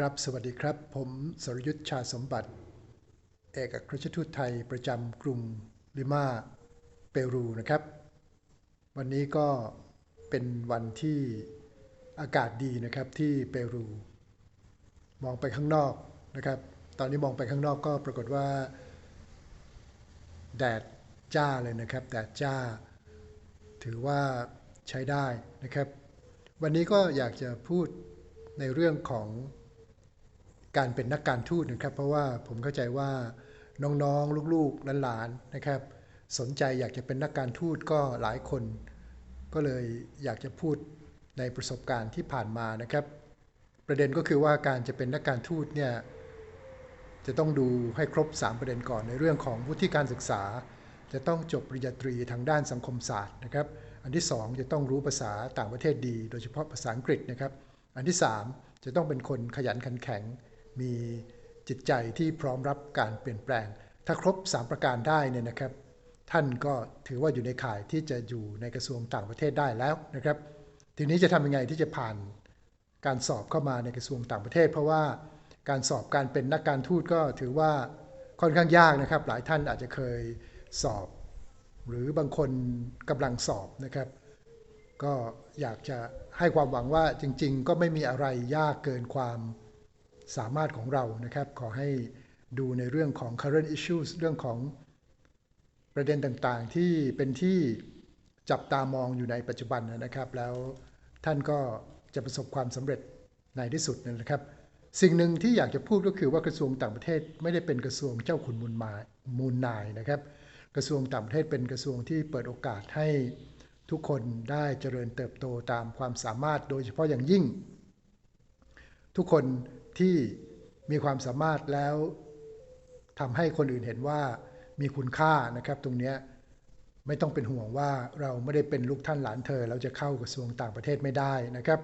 ครับ สวัสดีครับ ผมสรยุทธ์ชาสมบัติ เอกอัครราชทูตไทยประจำกรุงลิมาเปรูนะครับ วันนี้ก็เป็นวันที่อากาศดีนะครับที่เปรู มองไปข้างนอกนะครับ ตอนนี้มองไปข้างนอกก็ปรากฏว่า แดดจ้าเลยนะครับ แดดจ้า ถือว่าใช้ได้นะครับ วันนี้ก็อยากจะพูดในเรื่องของ การเป็นนักการทูตนะครับ เพราะว่าผมเข้าใจว่าน้องๆ ลูกๆหลานๆนะครับ สนใจอยากจะเป็นนักการทูตก็หลายคน ก็เลยอยากจะพูดในประสบการณ์ที่ผ่านมานะครับ ประเด็นก็คือว่าการจะเป็นนักการทูตเนี่ยจะต้องดูให้ครบ 3 ประเด็นก่อนในเรื่องของวุฒิการศึกษา จะต้องจบปริญญาตรีทางด้านสังคมศาสตร์นะครับ อันที่ 2 จะต้องรู้ภาษาต่างประเทศดี โดยเฉพาะภาษาอังกฤษนะครับ อันที่ 3 จะต้องเป็นคนขยันขันแข็ง มีจิตใจที่พร้อมรับการเปลี่ยนแปลง ถ้าครบ 3 ประการได้เนี่ยนะครับ ท่านก็ถือว่าอยู่ในข่ายที่จะอยู่ในกระทรวงต่างประเทศได้แล้วนะครับ ทีนี้จะทำยังไงที่จะผ่านการสอบเข้ามาในกระทรวงต่างประเทศ เพราะว่าการสอบการเป็นนักการทูตก็ถือว่าค่อนข้างยากนะครับ หลายท่านอาจจะเคยสอบ หรือบางคนกำลังสอบนะครับ ก็อยากจะให้ความหวังว่าจริง ๆ ก็ไม่มีอะไรยากเกินความ สามารถของเรานะครับ ขอให้ดูในเรื่องของ current issues เรื่องของประเด็นต่างๆ ที่เป็นที่จับตามองอยู่ในปัจจุบันนะครับ แล้วท่านก็จะประสบความสำเร็จในที่สุดนะครับ สิ่งหนึ่งที่อยากจะพูดก็คือว่ากระทรวงต่างประเทศไม่ได้เป็นกระทรวงเจ้าขุนมูลมามูลนายนะครับ กระทรวงต่างประเทศเป็นกระทรวงที่เปิดโอกาสให้ทุกคนได้เจริญเติบโตตามความสามารถโดยเฉพาะอย่างยิ่ง ทุกคน ที่มีความสามารถแล้วทำให้คนอื่นเห็นว่ามีคุณค่านะครับ ตรงนี้ไม่ต้องเป็นห่วงว่าเราไม่ได้เป็นลูกท่านหลานเธอ เราจะเข้ากระทรวงต่างประเทศไม่ได้นะครับ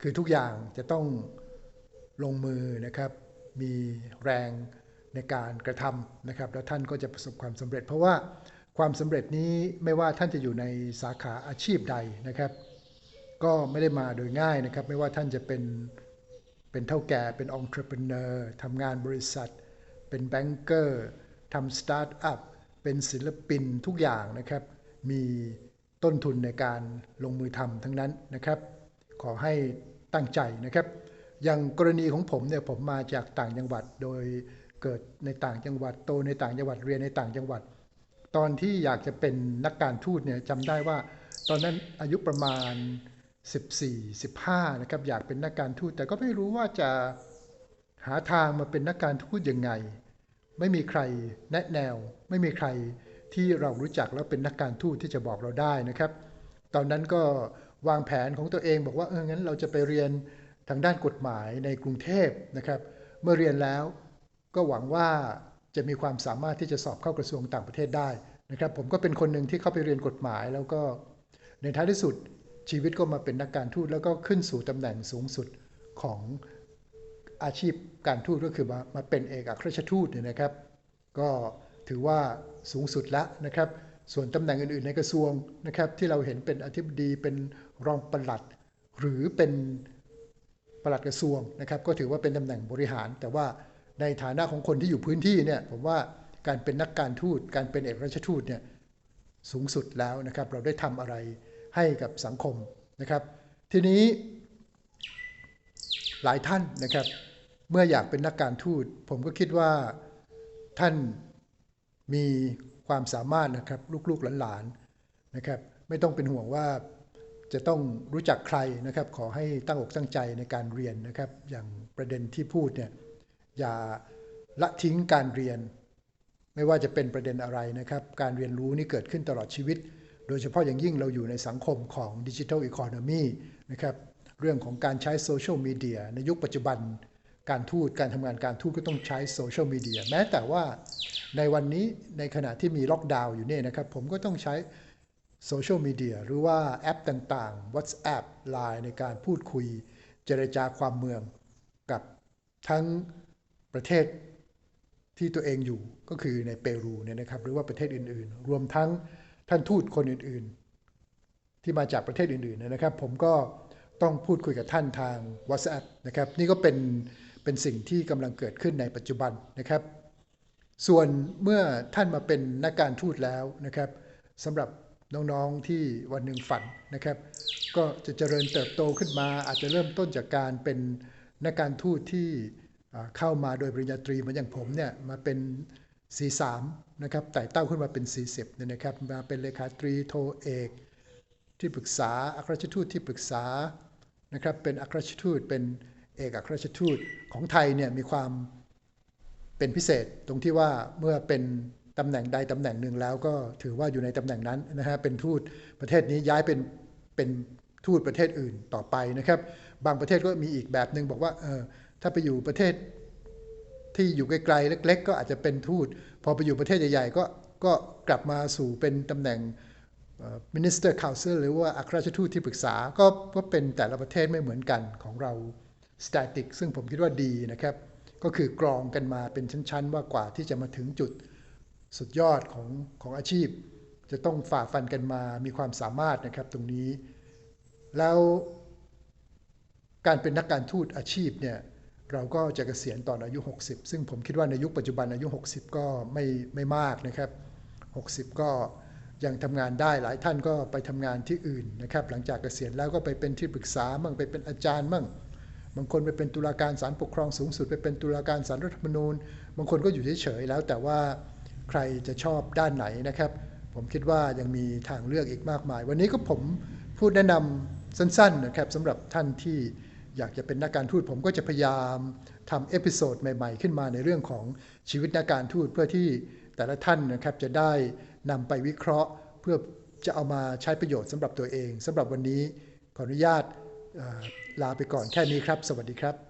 คือทุกอย่างจะต้องลงมือนะครับ มีแรงในการกระทำนะครับ แล้วท่านก็จะประสบความสำเร็จ เพราะว่าความสำเร็จนี้ไม่ว่าท่านจะอยู่ในสาขาอาชีพใดนะครับ ก็ไม่ได้มาโดยง่ายนะครับ ไม่ว่าท่านจะเป็น เป็นเท่าแก่เป็นองค์ประกอบทำงานบริษัท เป็นแบงเกอร์ทำสตาร์ทอัพเป็นศิลปินทุกอย่างนะครับ มีต้นทุนในการลงมือทำทั้งนั้นนะครับ ขอให้ตั้งใจนะครับ อย่างกรณีของผมเนี่ยผมมาจากต่างจังหวัดโดยเกิดในต่างจังหวัดโตในต่างจังหวัดเรียนในต่างจังหวัด ตอนที่อยากจะเป็นนักการทูตเนี่ยจำได้ว่า ตอนนั้นอายุประมาณ 14 15นะครับอยากเป็นนักการทูตแต่ก็ไม่รู้ว่าจะหาทางมาเป็นนักการทูตยังไง ไม่มีใครแนะแนว ไม่มีใครที่เรารู้จักแล้วเป็นนักการทูตที่จะบอกเราได้นะครับ ตอนนั้นก็วางแผนของตัวเองบอกว่าเอองั้นเราจะไปเรียนทางด้านกฎหมายในกรุงเทพนะครับ เมื่อเรียนแล้วก็หวังว่าจะมีความสามารถที่จะสอบเข้ากระทรวงต่างประเทศได้นะครับ ผมก็เป็นคนหนึ่งที่เข้าไปเรียนกฎหมายแล้วก็ในท้ายที่สุด ชีวิตก็มาเป็นนักการทูตแล้วก็ขึ้นสู่ตำแหน่งสูงสุดของอาชีพการทูตก็คือมามาเป็นเอกอัครราชทูตเนี่ยนะครับ ก็ถือว่าสูงสุดแล้วนะครับ ส่วนตำแหน่งอื่น ๆ ในกระทรวงนะครับ ที่เราเห็นเป็นอธิบดีเป็นรองปลัด หรือเป็นปลัดกระทรวงนะครับ ก็ถือว่าเป็นตำแหน่งบริหาร แต่ว่าในฐานะของคนที่อยู่พื้นที่เนี่ยผมว่าการเป็นนักการทูตการเป็นเอกราชทูตเนี่ยสูงสุดแล้วนะครับ เราได้ทำอะไร ให้กับสังคมนะครับ ทีนี้หลายท่านนะครับ เมื่ออยากเป็นนักการทูต ผมก็คิดว่าท่านมีความสามารถนะครับลูกๆหลานๆนะครับ ไม่ต้องเป็นห่วงว่าจะต้องรู้จักใครนะครับ ขอให้ตั้งอกตั้งใจในการเรียนนะครับ อย่างประเด็นที่พูดเนี่ยอย่าละทิ้งการเรียน ไม่ว่าจะเป็นประเด็นอะไรนะครับ การเรียนรู้นี่เกิดขึ้นตลอดชีวิต โดยเฉพาะอย่างยิ่งเราอยู่ในสังคมของดิจิทัลอีโคโนมีนะครับเรื่องของการใช้โซเชียลมีเดียในยุคปัจจุบันการทูตการทำงานการทูตก็ต้องใช้โซเชียลมีเดียแม้แต่ว่าในวันนี้ในขณะที่มีล็อกดาวน์อยู่เนี่ยนะครับผมก็ต้องใช้โซเชียลมีเดียหรือว่าแอปต่างๆ WhatsApp Line ในการพูดคุยเจรจาความเมืองกับทั้งประเทศที่ตัวเองอยู่ก็คือในเปรูเนี่ยนะครับหรือว่าประเทศอื่นๆ รวมทั้ง ท่านทูตคนอื่นๆ ที่มาจากประเทศอื่นๆนะครับ ผมก็ต้องพูดคุยกับท่านทาง WhatsApp นะครับ นี่ก็เป็นเป็นสิ่งที่กำลังเกิดขึ้นในปัจจุบันนะครับ ส่วนเมื่อท่านมาเป็นนักการทูตแล้วนะครับสำหรับน้องๆที่วันหนึ่งฝันนะครับ ก็จะเจริญเติบโตขึ้นมา อาจจะเริ่มต้นจากการเป็นนักการทูตที่เข้ามาโดยปริญญาตรีเหมือนอย่างผมเนี่ยมาเป็น C3 นะครับไต่เต้าขึ้นมาเป็น40เนี่ยนะครับมาเป็นเลขาตรีโทเอกที่ปรึกษาอัครราชทูตที่ปรึกษานะครับเป็นอัครราชทูตเป็นเอกอัครราชทูตของไทยเนี่ยมีความเป็นพิเศษตรงที่ว่าเมื่อเป็นตำแหน่งใดตำแหน่งหนึ่งแล้วก็ถือว่าอยู่ในตำแหน่งนั้นนะฮะเป็นทูตประเทศนี้ย้ายเป็นเป็นทูตประเทศอื่นต่อไปนะครับ บางประเทศก็มีอีกแบบหนึ่งบอกว่าเออถ้าไปอยู่ประเทศ ที่อยู่ไกลๆเล็ก ๆ ก็อาจจะเป็นทูต พอไปอยู่ประเทศใหญ่ๆก็ก็กลับมาสู่เป็นตำแหน่ง Minister Council หรือว่าอัครราชทูตที่ปรึกษาก็ก็เป็นแต่ละประเทศไม่เหมือนกันของเรา static ซึ่งผมคิดว่าดีนะครับ ก็คือกรองกันมาเป็นชั้นๆ ว่ากว่าที่จะมาถึงจุดสุดยอดของของอาชีพ จะต้องฝ่าฟันกันมามีความสามารถนะครับตรงนี้ แล้วการเป็นนักการทูตอาชีพเนี่ย เราก็จะเกษียณตอนอายุ 60 ซึ่งผมคิดว่าในยุคปัจจุบันอายุ 60 ก็ไม่ไม่มากนะครับ 60 ก็ยังทำงานได้หลายท่านก็ไปทำงานที่อื่นนะครับ หลังจากเกษียณแล้วก็ไปเป็นที่ปรึกษามั่งไปเป็นอาจารย์มั่งบางคนไปเป็นตุลาการศาลปกครองสูงสุด ไปเป็นตุลาการศาลรัฐธรรมนูญ บางคนก็อยู่เฉยๆแล้วแต่ว่าใครจะชอบด้านไหนนะครับ ผมคิดว่ายังมีทางเลือกอีกมากมาย วันนี้ก็ผมพูดแนะนำสั้นๆนะครับสำหรับท่านที่ อยากจะเป็นนักการทูตผมก็จะพยายามทำเอพิโซดใหม่ๆ ขึ้นมาในเรื่องของชีวิตนักการทูตเพื่อที่แต่ละท่านนะครับจะได้นำไปวิเคราะห์ เพื่อจะเอามาใช้ประโยชน์สำหรับตัวเองสำหรับวันนี้ขออนุญาตลาไปก่อนแค่นี้ครับ สวัสดีครับ